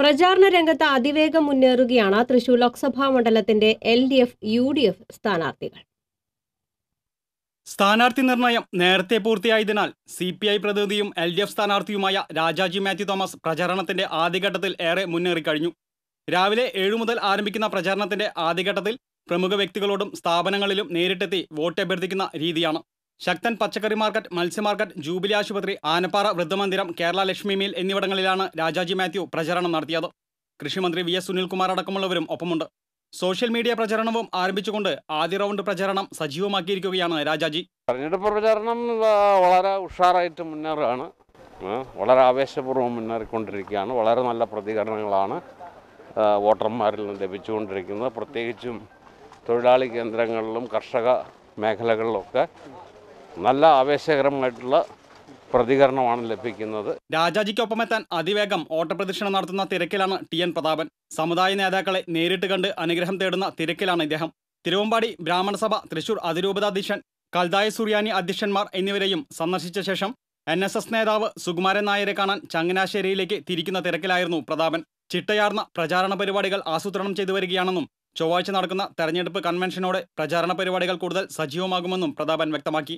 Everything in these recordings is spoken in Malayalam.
പ്രചാരണ രംഗത്ത് അതിവേഗം മുന്നേറുകയാണ് തൃശൂർ ലോക്സഭാ മണ്ഡലത്തിന്റെ L D F U D F സ്ഥാനാർത്ഥികൾ. സ്ഥാനാർത്ഥി നിർണയം നേരത്തെ പൂർത്തിയായതിനാൽ സി പി ഐ പ്രതിനിധിയും എൽ ഡി എഫ് സ്ഥാനാർത്ഥിയുമായ രാജാജി മാത്യു തോമസ് പ്രചാരണത്തിന്റെ ആദ്യഘട്ടത്തിൽ ഏറെ മുന്നേറിക്കഴിഞ്ഞു രാവിലെ ഏഴു മുതൽ ആരംഭിക്കുന്ന പ്രചാരണത്തിന്റെ ആദ്യഘട്ടത്തിൽ പ്രമുഖ വ്യക്തികളോടും സ്ഥാപനങ്ങളിലും നേരിട്ടെത്തി വോട്ട് അഭ്യർത്ഥിക്കുന്ന രീതിയാണ്. ശക്തൻ പച്ചക്കറി മാർക്കറ്റ് മത്സ്യ മാർക്കറ്റ് ജൂബിലി ആശുപത്രി ആനപ്പാറ വൃദ്ധമന്ദിരം കേരള ലക്ഷ്മി മീൽ എന്നിവിടങ്ങളിലാണ് രാജാജി മാത്യു പ്രചരണം നടത്തിയത്. കൃഷിമന്ത്രി വി എസ് സുനിൽകുമാർ അടക്കമുള്ളവരും ഒപ്പമുണ്ട്. സോഷ്യൽ മീഡിയ പ്രചരണവും ആരംഭിച്ചുകൊണ്ട് ആദ്യ റൗണ്ട് പ്രചരണം സജീവമാക്കിയിരിക്കുകയാണ് രാജാജി. തെരഞ്ഞെടുപ്പ് പ്രചരണം വളരെ ഉഷാറായിട്ട് മുന്നേറുകയാണ്. വളരെ ആവേശപൂർവം മുന്നേറിക്കൊണ്ടിരിക്കുകയാണ്. വളരെ നല്ല പ്രതികരണങ്ങളാണ് വോട്ടർമാരിൽ നിന്ന് ലഭിച്ചുകൊണ്ടിരിക്കുന്നത്. പ്രത്യേകിച്ചും തൊഴിലാളി കേന്ദ്രങ്ങളിലും കർഷക മേഖലകളിലൊക്കെ നല്ല ആവേശകരമായിട്ടുള്ള പ്രതികരണമാണ് ലഭിക്കുന്നത്. രാജാജിക്കൊപ്പം എത്താൻ അതിവേഗം ഓട്ടപ്രദക്ഷിണം നടത്തുന്ന തിരക്കിലാണ് ടി എൻ പ്രതാപൻ. സമുദായ നേതാക്കളെ നേരിട്ട് കണ്ട് അനുഗ്രഹം തേടുന്ന തിരക്കിലാണ് ഇദ്ദേഹം. തിരുവമ്പാടി ബ്രാഹ്മണ സഭ തൃശൂർ അതിരൂപതാധ്യക്ഷൻ കൽദായ സുറിയാനി അധ്യക്ഷന്മാർ എന്നിവരെയും സന്ദർശിച്ച ശേഷം എൻ എസ് എസ് നേതാവ് സുകുമാരൻ നായരെ കാണാൻ ചങ്ങനാശ്ശേരിയിലേക്ക് തിരിക്കുന്ന തിരക്കിലായിരുന്നു പ്രതാപൻ. ചിട്ടയാർന്ന പ്രചാരണ പരിപാടികൾ ആസൂത്രണം ചെയ്തു വരികയാണെന്നും ചൊവ്വാഴ്ച നടക്കുന്ന തെരഞ്ഞെടുപ്പ് കൺവെൻഷനോടെ പ്രചാരണ പരിപാടികൾ കൂടുതൽ സജീവമാകുമെന്നും പ്രതാപൻ വ്യക്തമാക്കി.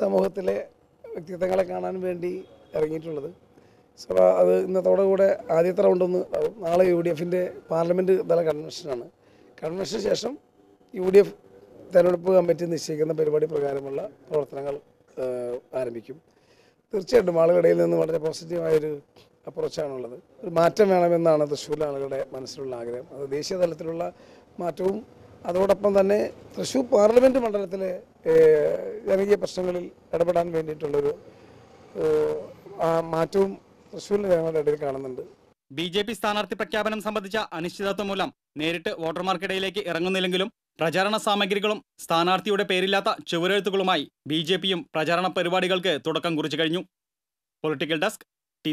സമൂഹത്തിലെ വ്യക്തിത്വങ്ങളെ കാണാൻ വേണ്ടി ഇറങ്ങിയിട്ടുള്ളത്. സോ അത് ഇന്നത്തോടെ കൂടെ ആദ്യത്തെ റൗണ്ടൊന്ന് നാളെ യു ഡി എഫിന്റെ പാർലമെന്റ് തല കൺവെൻഷനാണ്. കൺവെൻഷന് ശേഷം യു ഡി എഫ് തെരഞ്ഞെടുപ്പ് കമ്മിറ്റി നിശ്ചയിക്കുന്ന പരിപാടി പ്രകാരമുള്ള പ്രവർത്തനങ്ങൾ ആരംഭിക്കും. തീർച്ചയായിട്ടും ആളുകളുടെ ഇടയിൽ നിന്ന് വളരെ പോസിറ്റീവായൊരു അപ്രോച്ചാണുള്ളത്. ഒരു മാറ്റം വേണമെന്നാണ് തൃശ്ശൂരിലെ ആളുകളുടെ മനസ്സിലുള്ള ആഗ്രഹം. അത് ദേശീയ തലത്തിലുള്ള മാറ്റവും അതോടൊപ്പം തന്നെ തൃശ്ശൂർ പാർലമെന്റ് മണ്ഡലത്തിലെ ജനകീയ പ്രശ്നങ്ങളിൽ ഇടപെടാൻ വേണ്ടിയിട്ടുള്ളൊരു ആ മാറ്റവും തൃശ്ശൂരിലെ ജനങ്ങളുടെ ഇടയിൽ കാണുന്നുണ്ട്. ബി ജെ പി സ്ഥാനാർത്ഥി പ്രഖ്യാപനം സംബന്ധിച്ച അനിശ്ചിതത്വം മൂലം നേരിട്ട് വോട്ടർമാർക്കിടയിലേക്ക് ഇറങ്ങുന്നില്ലെങ്കിലും പ്രചാരണ സാമഗ്രികളും സ്ഥാനാർത്ഥിയുടെ പേരില്ലാത്ത ചുവരെഴുത്തുകളുമായി ബി ജെ പിയും പ്രചാരണ പരിപാടികൾക്ക് തുടക്കം കുറിച്ചു കഴിഞ്ഞു. Political desk T